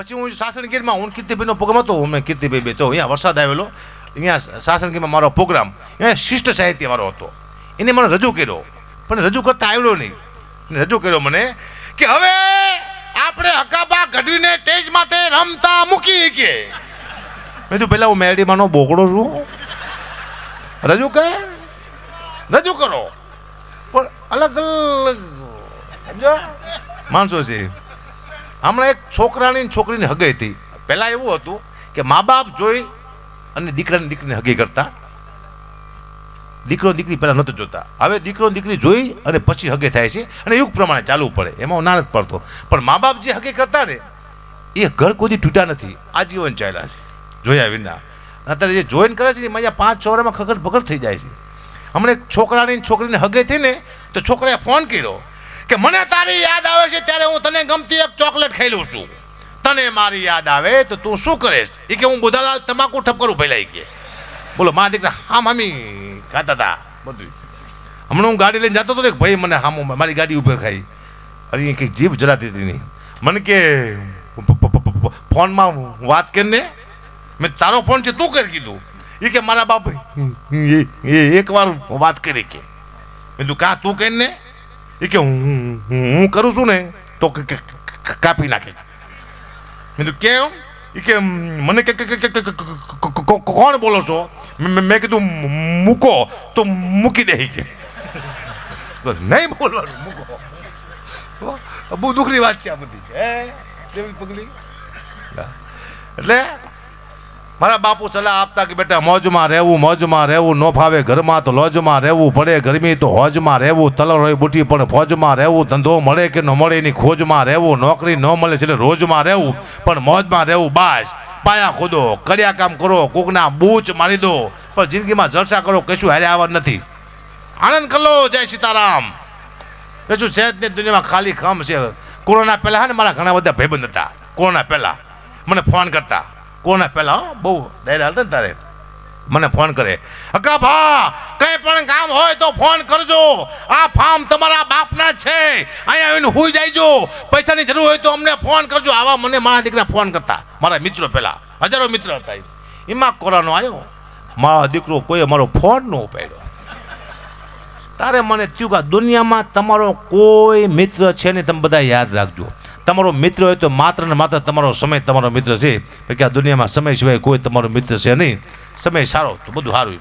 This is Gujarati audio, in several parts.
પછી હું સાસણગીરમાં હું કીર્તિભાઈનો પ્રોગ્રામ હતો મેં કીર્તિભાઈ બે તો, અહીંયા વરસાદ આવેલો. અહીંયા સાસણગીરમાં મારો પ્રોગ્રામ. અહીંયા શિષ્ટ સાહિત્ય મારો હતો. એને મને રજૂ કર્યો. પણ રજૂ કરતા આવ્યો નહીં. રજૂ કર્યો મને કે હવે આપણે હકાબા ઘડીને સ્ટેજ માથે રમતા મૂકી કે મેં કીધું પહેલાં હું મેરડીમાંનો બોકડો છું. રજૂ કર. રજૂ કરો. પણ અલગ અલગ માણસો છે. હમણાં એક છોકરાની છોકરીની હગાઈ હતી. પહેલાં એવું હતું કે મા બાપ જોઈ અને દીકરાની દીકરીને હગી કરતા. દીકરો દીકરી પહેલાં નહોતું જોતા. હવે દીકરો દીકરી જોઈ અને પછી હગે થાય છે અને યુગ પ્રમાણે ચાલવું પડે. એમાં હું ના નથી પડતો. પણ મા બાપ જે હગે કરતા ને, એ ઘર કોઈ તૂટ્યા નથી. આજીવન ચાલ્યા છે. જોયા વિના. અત્યારે જે જોઈન કરે છે ને, એમાં પાંચ છ વર્ષમાં ખગડ ભગડ થઈ જાય છે. હમણાં એક છોકરાની છોકરીને હગે થઈ ને, તો છોકરાએ ફોન કર્યો કે, મને તારી યાદ આવે છે, ત્યારે હું તને ગમતી ચોકલેટ છું. તને મારી યાદ આવે તો તું શું કરીશ? એ કે હું બુધાલાલ તમાકુ ઠપકરું ફેલાઈ કે. બોલો, મા દીકરા, હા મામી ખાતા હતા બધું હમણાં હું ગાડી લઈને જતો હતો ને ભાઈ મને હામો મારી ગાડી ઉપર ખાઈ અરે એ કંઈક જીભ જલાતી હતી નહીં મને કે ફોનમાં વાત કરીને મેં તારો ફોન છે, તું કરી કીધું. એ કે મારા બાપ એકવાર વાત કરી કે. મેં તું કા, તું કરીને એ કે, હું હું કરું છું ને. તો કાપી નાખે મેં તું કેમ એ કે મને કે કોણ બોલો છો મેં કીધું મૂકો તો મૂકી દે કે નહીં બોલવાનું મૂકો બહુ દુઃખની વાત છે આ બધી હે પગલી એટલે મારા બાપુ સલાહ આપતા કે બેટા, મોજમાં રહેવું મોજમાં રહેવું, ન ફાવે ઘરમાં તો લોજમાં રહેવું, પડે ગરમી તો હોજમાં રહેવું તલર હોય બુટી પણ ફોજમાં રહેવું, ધંધો મળે કે ન મળે એની ખોજમાં રહેવું, નોકરી ન મળે છે રોજમાં રહેવું, પણ મોજમાં રહેવું બાસ. પાયા ખોદો કડિયા કામ કરો, કોકના બૂચ મારી દો, પણ જિંદગીમાં જલસા કરો, કશું હારે આવવા નથી. આનંદ કરો જય સીતારામ. કશું છે જ દુનિયામાં ખાલી ખમ છે. કોરોના પહેલાં ને મારા ઘણા બધા ભાઈબંધ હતા. કોરોના પહેલાં. મને ફોન કરતા. કોરોના પહેલાં હો, બહુ ડાયરા હાલતા ને તારે. મને ફોન કરે. અકા ભા કઈ પણ કામ હોય તો ફોન કરજો. આ ફાર્મ તમારા બાપના છે. અહીંયા આવીને હુઈ જાયજો. પૈસાની જરૂર હોય તો અમને ફોન કરજો. આવા મને મારા દીકરા ફોન કરતા. મારા મિત્રો પહેલા હજારો મિત્ર હતા એમાં કોરોનો આવ્યો મારો દીકરો કોઈ મારો ફોન ન ઉપાડ્યો. તારે મને થયું કે દુનિયામાં તમારો કોઈ મિત્ર છે ને તમે બધા યાદ રાખજો. તમારો મિત્ર હોય તો માત્ર ને માત્ર તમારો સમય તમારો મિત્ર છે. કે આ દુનિયામાં સમય સિવાય કોઈ તમારો મિત્ર છે નહીં. સમય સારો તો બધું સારું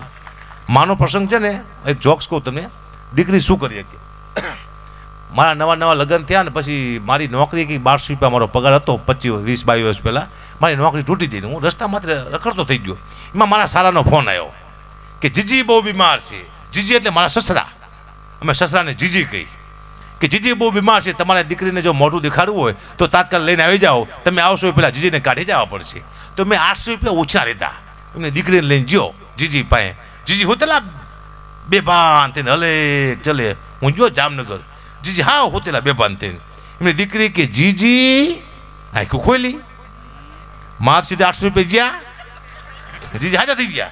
માનો પ્રસંગ છે ને, એક જોક્સ કહું તમને. દીકરી શું કરી શકે? મારા નવા નવા લગ્ન થયા ને પછી મારી નોકરી કંઈક બારસો રૂપિયા મારો પગાર હતો, પચીસ વીસ, બાવીસ વર્ષ પહેલાં. મારી નોકરી તૂટી ગઈ હું રસ્તા માત્ર રખડતો થઈ ગયો. એમાં મારા સારાનો ફોન આવ્યો કે જીજી બહુ બીમાર છે. જીજી એટલે મારા સસરા. અમે સસરાને જીજી કહી. કે જીજી બહુ બીમાર છે, તમારે દીકરીને જો મોઢું દેખાડવું હોય, તો તાત્કાલ લઈને આવી જાઓ. તમે આવશો પહેલાં જીજીને કાઢી જવા પડશે. તો મેં આઠસો રૂપિયા ઓછા લીધા. એમને દીકરીને લઈને જ્યો જીજી પાસે. જીજી હોતેલા બેભાન થઈને હલે ચલે, હું જો જામનગર. જીજી, હા હોતેલા બેભાન થઈને. એમની દીકરી કે, જીજી આખું ખોલી માથ સુધી આઠસો રૂપિયા જ્યાં? જીજી, હાજર થઈ ગયા.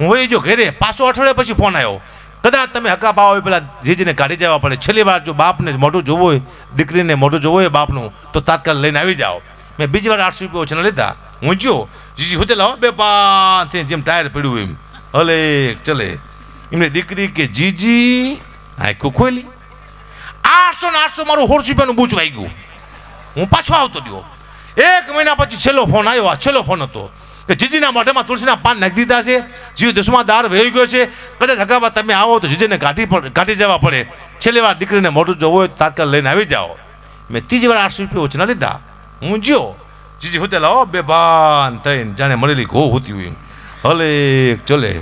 હું વહી જો ઘરે. પાછો અઠવાડિયા પછી ફોન આવ્યો. કદાચ તમે હકા ભાવ હોય પેલા જીજીને કાઢી જવા પડે. છેલ્લી વાર જો બાપને મોઢું જોવું હોય, દીકરીને મોઢું જોવું હોય બાપનું, તો તાત્કાલ લઈને આવી જાઓ. મેં બીજી વાર આઠસો રૂપિયા ઓછા લીધા. હું જો, જીજી હોતે લાવો બે પાંચ જેમ ટાયર પડ્યું એમ. હલે, ચલે. એમની દીકરી કે, જીજી આખું ખોલી આઠસો ને આઠસો મારું સોળસો રૂપિયાનું બૂચ વાઈ ગયું હું પાછો આવતો રહ્યો. એક મહિના પછી છેલ્લો ફોન આવ્યો. આ છેલ્લો ફોન હતો. કે જીજીના મોઢામાં તુલસીના પાન નાખી દીધા છે. જીવ દસમા દાર વહી ગયો છે. કદાચ હકાબા તમે આવો તો જીજીને ગાંઠી પડે ગાંઠી જવા પડે. છેલ્લી વાર દીકરીને મોઢું જોવું હોય તાત્કાલ લઈને આવી જાઓ. મેં ત્રીજી વાર આઠસો રૂપિયા ઓછના લીધા. હું જ્યો. જીજી હોતે લાવો, બે બાન થઈને જાણે મળેલી ઘો હોતી હોય હલે ચલે.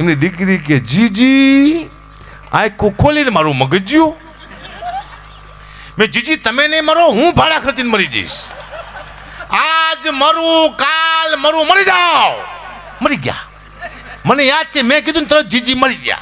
એમની દીકરી કે, જીજી આખું ખોલીને મારું મગજ્યું મેં જીજી, તમે નહીં મરો, હું ભાડા ખર્ચીને મરી જઈશ. આજ મરું, કાલ મરું, મરી જાઓ. મરી ગયા. મને યાદ છે, મેં કીધું તરત જીજી મરી ગયા.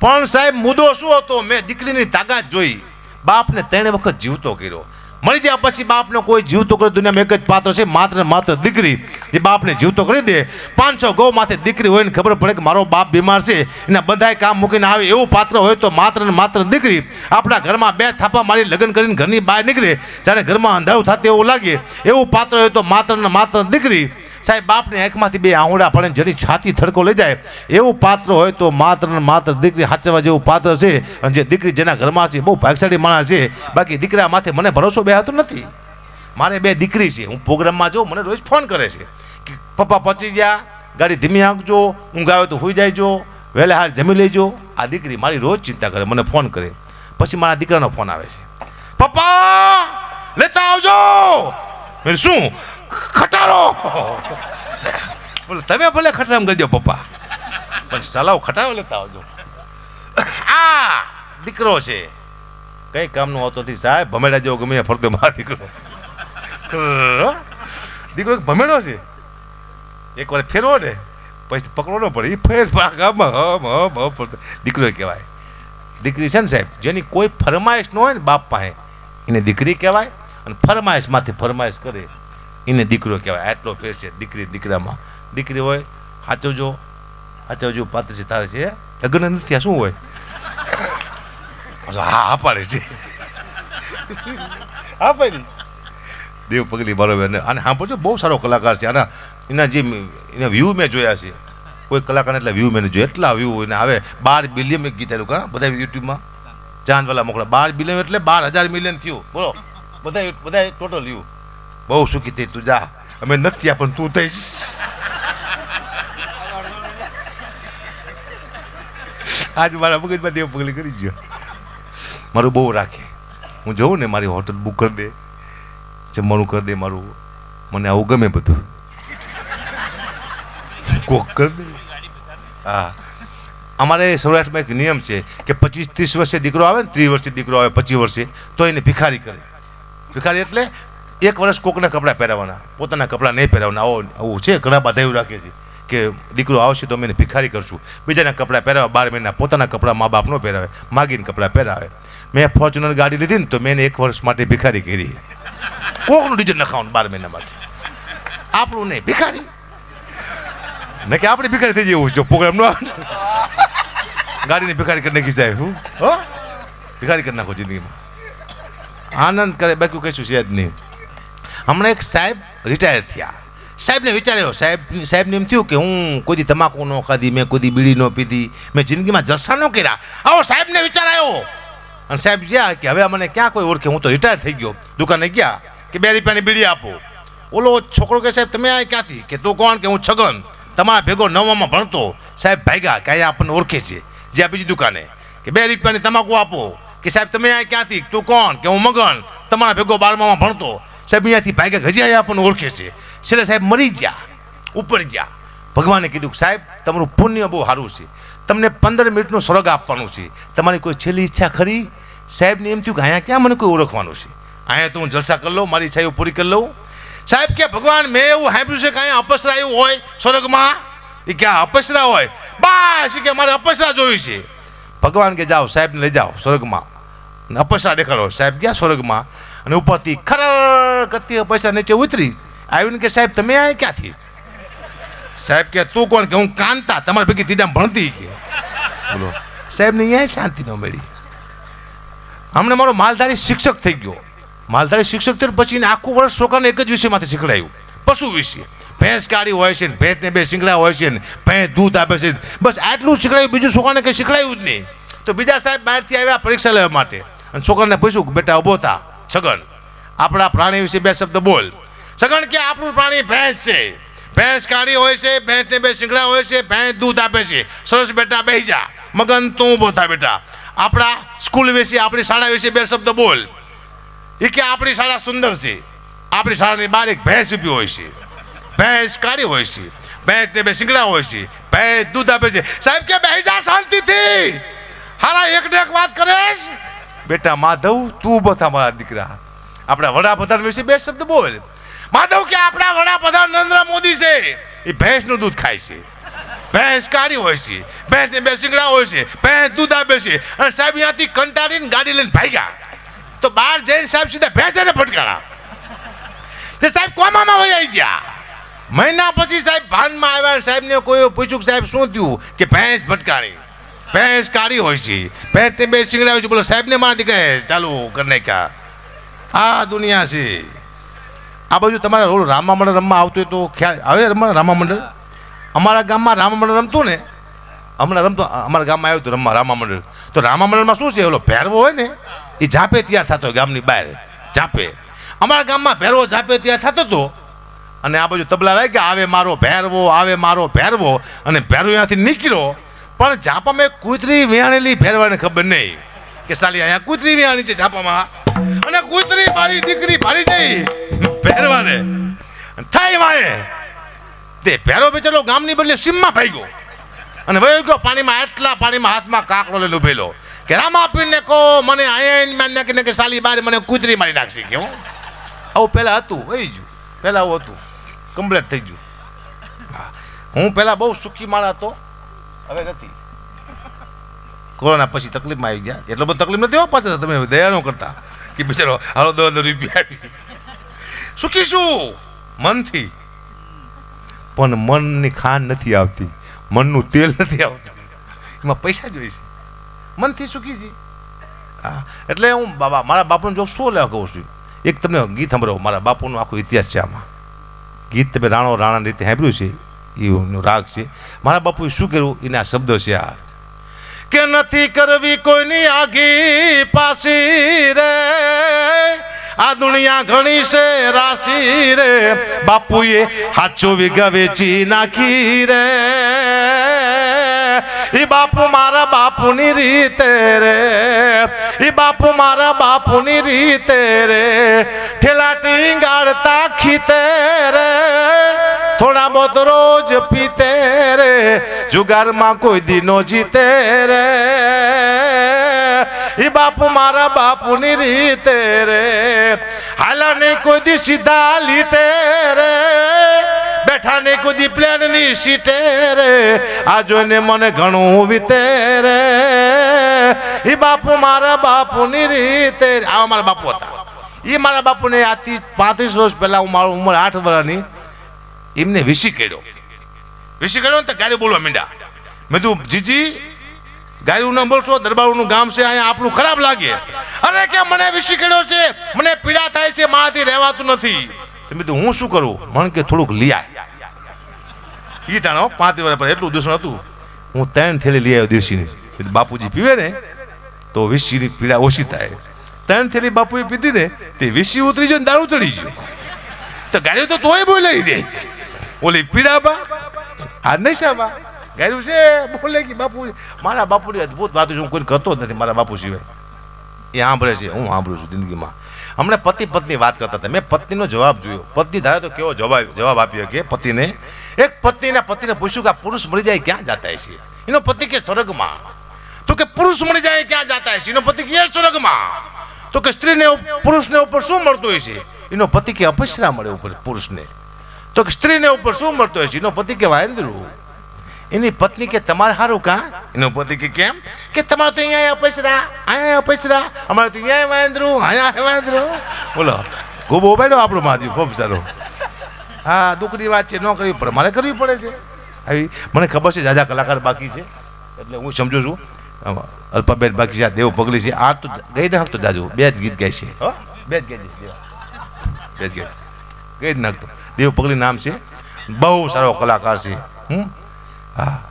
પણ સાહેબ, મુદ્દો શું હતો? મેં દીકરીની તાકાત જોઈ. બાપને ત્રણે વખત જીવતો કર્યો. મરી જાય પછી બાપનો કોઈ જીવતો કર્યો, દુનિયામાં એક જ પાત્ર છે, માત્ર માત્ર દીકરી. જે બાપને જીવતો કરી દે પાંચસો ગૌ માથે દીકરી હોય ને ખબર પડે કે મારો બાપ બીમાર છે, એને બધાય કામ મૂકીને આવે એવું પાત્ર હોય તો માત્ર ને માત્ર દીકરી. આપણા ઘરમાં બે થાપા મારી લગ્ન કરીને ઘરની બહાર નીકળે, જ્યારે ઘરમાં અંધારું થતું એવું લાગે. એવું પાત્ર હોય તો માત્ર ને માત્ર દીકરી. સાહેબ, બાપને આંખમાંથી બે આંગળા પડે જરી છાતી થડકો લઈ જાય. એવું પાત્ર હોય તો માત્ર ને માત્ર દીકરી હાચવા જેવું પાત્ર છે. અને જે દીકરી જેના ઘરમાં છે, બહુ ભાગશાળી માણસ છે. બાકી દીકરા માથે મને ભરોસો બેહાતો નથી. મારે બે દીકરી છે. હું પ્રોગ્રામમાં જાઉં, મને રોજ ફોન કરે છે કે, પપ્પા, પહોંચી ગયા ગાડી ધીમી આંકજો ઊંઘ આવે તો હોઈ જાયજો. વહેલા હાર જમી લેજો. આ દીકરી મારી રોજ ચિંતા કરે, મને ફોન કરે. પછી મારા દીકરાનો ફોન આવે છે. પપ્પા, લેતા આવજો. મેં શું? ખટારો. બોલે, તમે ભલે ખટારામ કરજો પપ્પા. પણ ચલાવ, ખટારો લેતા આવજો. આ દીકરો છે. કઈ કામનો હોતો નથી સાહેબ? ભમેડા જેવો ગમે ફરતો મારા દીકરો. દીકરો ભમેડો છે એક વાર ફેરવો ને પછી પકડો ન પડે એ ફેર ગામમાં હમ હમ હમ ફરતો દીકરો કહેવાય દીકરી છે ને સાહેબ જેની કોઈ ફરમાઈશ ન હોય ને બાપ પાસે એને દીકરી કહેવાય અને ફરમાઈશમાંથી ફરમાઈશ કરે એને દીકરો કહેવાય આટલો ફેર છે દીકરી દીકરામાં દીકરી હોય સાચવજો સાચવજો પાત્ર છે તારે છે લગ્ન નથી શું હોય હા હા પાડે છે હા પાડી દેવ પગલી બરોબર અને સાંભળજો, બહુ સારો કલાકાર છે. આના, એના જે એના વ્યૂ મેં જોયા છે. કોઈ કલાકારને એટલા વ્યૂ મેં જોયા. એટલા વ્યૂ એને હવે બાર બિલિયન એક ગીત આવ્યું કા? બધા યુટ્યુબમાં? ચાંદવાલા મોકલા. બાર બિલિયન એટલે બાર હજાર મિલિયન થયું. બોલો. બધા બધા ટોટલ વ્યૂ બહુ સુખી થઈ તું જા. અમે નથી આ, પણ તું થઈશ. આજ મારા મગજમાં દેવ પગલી કરી ગયો. મારું બહુ રાખે. હું જઉં ને મારી હોટલ બુક કરી દે. જમવાનું કરી દે મારું. મને આવું ગમે બધું. કોક કરી દે. હા. અમારે સૌરાષ્ટ્રમાં એક નિયમ છે કે પચીસ ત્રીસ વર્ષે દીકરો આવે ને ત્રીસ વર્ષે દીકરો આવે પચીસ વર્ષે, તો એને ભિખારી કરે. ભિખારી એટલે એક વર્ષ કોકના કપડાં પહેરાવવાના પોતાના કપડાં નહીં પહેરાવાના. આવો, આવું છે, ઘણા બધા એવું રાખે છે કે દીકરો આવશે તો અમે એને ભિખારી કરશું. બીજાના કપડાં પહેરાવે, બાર મહિના પોતાના કપડાં મા બાપનો પહેરાવે, માગીને કપડાં પહેરાવે. મેં ફોર્ચ્યુનર ગાડી લીધી ને તો મેં એક વર્ષ માટે ભિખારી કરી. કોકનું ડીઝલ નખાવાનું બાર મહિનામાંથી આપણું નહીં ભિખારી ને કે આપણે ભિખારી થઈ જવું જો પ્રોગ્રામ નો ગાડીને ભિખારી કરી નાખી જાય હું હો ભિખારી કરી નાખો જિંદગીમાં આનંદ કરે બાકી કશું છે જ નહીં હમણાં એક સાહેબ રિટાયર થયા સાહેબને વિચાર્યો સાહેબ સાહેબને એમ થયું કે હું કોઈ તમાકુ ન ખાધી મેં કોઈ બીડી ન પીધી મેં જિંદગીમાં જલસા ન કર્યા આવો સાહેબને વિચાર આવ્યો અને સાહેબ ગયા કે હવે મને ક્યાં કોઈ ઓળખે હું તો રિટાયર થઈ ગયો દુકાને ગયા કે બે રૂપિયાની બીડી આપો. ઓલો છોકરો કે સાહેબ, તમે આ ક્યાંથી? કે, તું કોણ? કે, હું છગન. તમારા ભેગો નવમાં ભણતો. સાહેબ ભાગ્યા કે અહીંયા આપણને ઓળખે છે જ્યાં બીજી દુકાને. કે બે રૂપિયાની તમાકુ આપો. કે, સાહેબ, તમે આ ક્યાંથી? તું કોણ? કે, હું મગન. તમારા ભેગો બારમામાં ભણતો. સાહેબ, અહીંયાથી ભાગ્યા હજી અહીંયા આપણને ઓળખે છે. છેલ્લે સાહેબ મરી ગયા, ઉપર ગયા. ભગવાને કીધું સાહેબ, તમારું પુણ્ય બહુ સારું છે. તમને પંદર મિનિટનું સ્વર્ગ આપવાનું છે. તમારી કોઈ છેલ્લી ઈચ્છા ખરી? સાહેબને એમ થયું કે, અહીંયા ક્યાં મને કોઈ ઓળખવાનું છે? અહીંયા તો હું જલસા કરી લઉં, મારી ઈચ્છા પૂરી કરી લઉં. સાહેબ, કે ભગવાન, મેં એવું સાંભળ્યું છે કે અહીંયા અપસરા એવું હોય સ્વર્ગમાં? એ કે અપસરા હોય. બસ કે મારે અપસરા જોયું છે. ભગવાન કે જાઓ, સાહેબને લઈ જાઓ સ્વર્ગમાં. અપસરા દેખાડો. સાહેબ ગયા સ્વર્ગમાં અને ઉપરથી ખરર કરતી અપસરા નીચે ઉતરી. આવીને કે સાહેબ, તમે આ ક્યાંથી? સાહેબ કે, તું કોણ? કે હું કાંતા, તમારી ભેગી તીજામ ભણતી કે. બોલો, સાહેબને અહીંયા શાંતિ ન મળી. હમણાં મારો માલધારી શિક્ષક થઈ ગયો. માલધારી શિક્ષક તો પછી આખું વર્ષ છોકરાને એક જ વિષયમાંથી શીખડાયું. પશુ વિશે. ભેંસ કાઢી હોય છે ને, ભેંસને બે શીંગડા હોય છે ને, ભેંસ દૂધ આપે છે બસ આટલું શીખડાયું, બીજું છોકરાને કંઈ શીખડાયું જ નહીં. તો બીજા સાહેબ બહારથી આવ્યા પરીક્ષા લેવા માટે. અને છોકરાને પૂછ્યું બેટા ઊભો થા, છગન, આપણા પ્રાણી વિશે બે શબ્દ બોલ. છગન કે આપણું પ્રાણી ભેંસ છે. ભેંસ કાળી હોય છે, ભેંસને બે શીંગડા હોય છે, ભેંસ દૂધ આપે છે. સરસ બેટા, બેહી જા. મગન, તું ઊભો થા, બેટા. આપણા સ્કૂલ વિશે, આપણી શાળા વિશે બે શબ્દ બોલ. એ કે આપણી શાળા સુંદર છે. આપણી શાળાની બહાર એક ભેંસ ઊભી હોય છે. ભેંસ કાળી હોય છે. ભેંસ ને બે શીંગડા હોય છે. ભેંસ દૂધ આપે છે. સાહેબ કે બેહી જા શાંતિથી. હારા એક ને એક વાત કરેશ. બેટા માધવ, તું બધા મારા દીકરા. આપણા વડાપ્રધાન વિશે બે શબ્દ બોલ. માધવ કે આપણા વડાપ્રધાન નરેન્દ્ર મોદી છે. એ ભેંસનું દૂધ ખાય છે. ભેંસ કાળી હોય છે. ભેંસ બે શીંગડા હોય છે. ભેંસ દૂધ આપે છે. અને સાહેબ અહીંયાથી કંટાળીને ગાડી લઈને ભાગ્યા. તો બહાર જઈને સાહેબ સીધા ભેંસાને ફટકારા તે સાહેબ કોમામાં વહી ગયા. મહિના પછી સાહેબ ભાનમાં આવ્યા સાહેબને કોઈ પૂછ્યું કે સાહેબ શું થયું? કે ભેંસ ભટકાણી. ભેંસ કાળી હોય છે. ભેંસ તે બે સિંગડા હોય છે. બોલો, સાહેબને મારા દીકરે ચાલુ કરી નાખ્યા. આ દુનિયા છે. આ બાજુ તમારે ઓલું રામા મંડળ રમવા આવતું હોય તો ખ્યાલ આવે રમવા? રામા મંડળ અમારા ગામમાં રામા મંડળ રમતું ને? હમણાં રમતો, અમારા ગામમાં આવ્યું હતું રમવા રામા મંડળ તો રામા મંડળમાં શું છે? ઓલો ભેરવો હોય ને એ જાપે તૈયાર થતો ગામની બહાર. જાપે. અમારા ગામમાં ભેરવો જાપે તૈયાર થતો હતો અને આ બાજુ તબલા વાગે આવે મારો ભેરવો, આવે મારો ભેરવો. અને ભેરવો ત્યાંથી નીકળ્યો. પણ એક કૂતરી વિયાણેલી ભેરવાને ખબર નહીં કે સાલી અહીંયા કૂતરી વિયાણી છે જાપામાં. અને કૂતરી મારી દીકરી ભાડી જઈ ભેરવાને. થાય વાય તે ભેરો બેચેલો ગામની બદલે સીમમાં ભાગ્યો. અને વયો ગયો, પાણીમાં એટલા પાણીમાં હાથમાં કાકડો લઈને ઉભેલો કે રામા પીરને કહો, મને મારી નાખીને કે સાલી બાર મને કૂતરી મારી નાખશે. કે હું? આવું પહેલાં હતું વહી ગયું પહેલાં આવું હતું. કમ્પ્લીટ થઈ ગયું. હા. પહેલાં બહુ સુખી માણસ હતો. હવે નથી. કોરોના પછી તકલીફમાં આવી ગયા. એટલો બધો તકલીફ નથી પાછા તમે દયા કરતા. કે બિચારો, હાલો, દો દો, રૂપિયા સુખી શું મનથી. પણ મનની ખાંડ નથી આવતી. મનનું તેલ નથી આવતું. એમાં પૈસા જોઈએ છે. મનથી સુખી છે હા, એટલે હું બાબા, મારા બાપુને જો શું લેવા કહું છું? એક તમને ગીત સાંભળો, મારા બાપુનો આખો ઇતિહાસ છે આમાં. ગીત તમે રાણો રાણા રીતે સાંભળ્યું છે? એનો રાગ છે. મારા બાપુએ શું કર્યું? એના શબ્દો છે આ. કે નથી કરવી કોઈની આગી પાસી રે. આ દુનિયા ઘણી છે રાશી રે. બાપુએ હાચો વીઘા વેચી નાખી રે. ઈ બાપુ મારા બાપુની રીતે રે ઈ બાપુ મારા બાપુની રીતે રે ઠેલા ટીંગાડતા ખીતે રે થોડા બહોત રોજ પીતે રે જુગારમાં કોઈ દીનો જીતે રે ઈ બાપુ મારા બાપુની રીતે રે હાલા નહીં કોઈ દી સીધા લીટે નહીં પ્લેનની સીટે રે. આ જોઈને મને ઘણું વીતે રે. એ બાપુ મારા બાપુની રીતે આવા મારા બાપુ હતા. એ મારા બાપુને આથી પાંત્રીસ વર્ષ પહેલા હું મારું ઉંમર આઠ વર્ષની એમને વિસી કર્યો. વિસી કર્યો ને તો ગાડી બોલવા માંડ્યા. મેં તું જીજી, ગાયું ન બોલશો દરબારનું ગામ છે, અહીંયા આપણું ખરાબ લાગે. અરે કે મને વિસી કર્યો છે? મને પીડા થાય છે, મારાથી રહેવાતું નથી. તો મેં કીધું, હું શું કરું? મને કે થોડુંક લઈ આય. એ જાણો પાંચ વર્ષ પર એટલું દૂષણ હતું. હું ત્રણ થેલી લઈ આવ્યો દેશીની બાપુજી પીવે ને, તો વિસીની પીડા ઓછી થાય. ત્રણ થેલી બાપુએ પીધી ને, તે વિસી ઉતરી ગયો ને દારૂ ચડી ગયો. તો ગાડી તો તોય બોલાઈ દે ઓલી પીડા બા હા આ નશાબા ગાડ્યું છે, બોલે કે બાપુ મારા બાપુની અદ્ભુત વાતો હું કોઈ કરતો જ નથી મારા બાપુ સિવાય. એ સાંભળે છે, હું સાંભળું છું જિંદગીમાં. હમણાં પતિ પત્ની વાત કરતા હતા. મેં પત્નીનો જવાબ જોયો. પત્ની ધારે તો કેવો જવાબ જવાબ આપ્યો કે પતિને એક પત્નીના પતિને પૂછ્યું કે આ પુરુષ મળી જાય ક્યાં જતા છે? એનો પતિ કે સ્વર્ગમાં? તો કે પુરુષ મળી જાય ક્યાં જતા છે? એનો પતિ કે સ્વર્ગમાં? તો કે સ્ત્રીને પુરુષને ઉપર શું મળતું હોય છે? એનો પતિ કે અપસરા મળે ઉપર પુરુષને. તો કે સ્ત્રીને ઉપર શું મળતું હોય છે? એનો પતિ કે વાંદરું એની પત્ની કે તમારે સારું કા? એનો પતિ કે કેમ? કે તમારે તો અહીંયા અપસરા અહીંયા અપસરા અમારે તો અહીંયા વાંદરું અહીંયા વાંદરું બોલો ખૂબ બેડો આપણું માજી ખૂબ સારો. હા દુઃખની વાત છે ન કરવી પડે. મારે કરવી પડે છે. આવી મને ખબર છે જાજા કલાકાર બાકી છે. એટલે હું સમજુ છું. અલ્પાબેન બાકી છે દેવ પગલી છે. આ તો ગઈ ન શકતો જાજુ. બે જ ગીત ગાય છે. હો? બે જ છે બે જ ગાય ગઈ જ નાખતો. દેવ પગલી નામ છે. બહુ સારો કલાકાર છે. હમ? હા.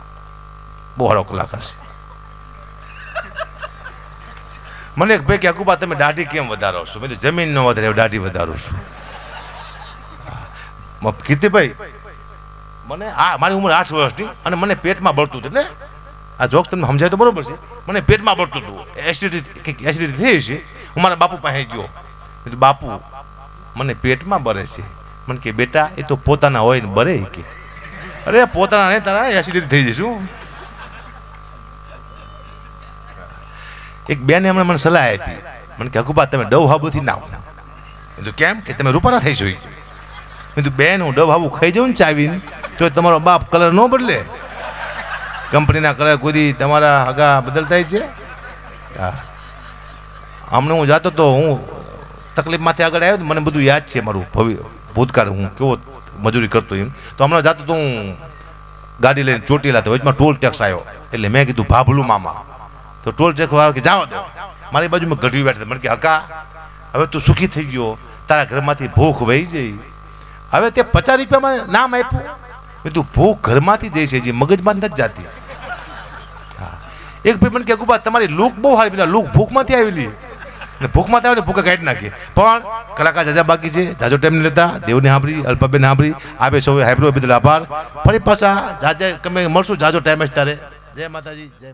બહુ સારો કલાકાર છે. મને એક ભાઈ કે અકુબા તમે દાઢી કેમ વધારો છો? મેં તો જમીન ન વધારે દાઢી વધારું છું. કીર્તિભાઈ, મને આ, મારી ઉંમર આઠ વર્ષની અને મને પેટમાં બળતું એટલે આ જોક તમને સમજાય તો બરોબર છે. મને પેટમાં બળતું હતું. એસિડિટી એસિડિટી થઈ છે. હું મારા બાપુ પાસે ગયો. એટલે બાપુ, મને પેટમાં બરે છે. મને કે બેટા, એ તો પોતાના હોય ને બરે કે. અરે પોતાના નહીં, તારા એસિડિટી થઈ જશું એક બેને હમણાં મને સલાહ આપી. મને કે હકુબા તમે ડવ હાબુથી ના કીધું, કેમ? કે તમે રૂપાના થઈ જોઈ કીધું, બેન, હું ડબ આવું ખાઈ જાઉં ને ચાવીને. તો તમારો બાપ કલર ન બદલે. કંપનીના કલર કોઈ તમારા હગા બદલતા છે? હા. હમણાં હું જાતો તો હું તકલીફમાંથી આગળ આવ્યો મને બધું યાદ છે મારું ભવિ, ભૂતકાળ, હું કેવો મજૂરી કરતો એમ. તો હમણાં જાતો તો હું ગાડી લઈને ચોટીલા તો વચમાં ટોલ ટેક્સ આવ્યો. એટલે મેં કીધું, ભાભલું મામા. તો ટોલ ટેક્સ વાળા કે જાઓ દો. મારી બાજુમાં ગઢવી બેઠા મને કે હકા હવે તું સુખી થઈ ગયો. તારા ઘરમાંથી ભૂખ વહી જઈ હવે તે પચાસ રૂપિયામાં નામ આપ્યું. તું ભૂખ ઘરમાંથી જઈ છે જે મગજમાં નથી જાતી. એક ભાઈ મને કે ગુબા, તમારી લૂક બહુ સારી બધા લૂક ભૂખમાંથી આવેલી. અને ભૂખમાંથી આવે ને ભૂખે કાઢી નાખી. પણ કલાકાર જાજા બાકી છે, જાજો ટાઈમ નહીં લેતા, દેવને સાંભળી અલ્પાબેન સાંભળી આપે સૌ હાઈબ્રો બદલ આભાર. ફરી પાછા જાજે, તમે મળશું જાજો ટાઈમ જ તારે. જય માતાજી, જય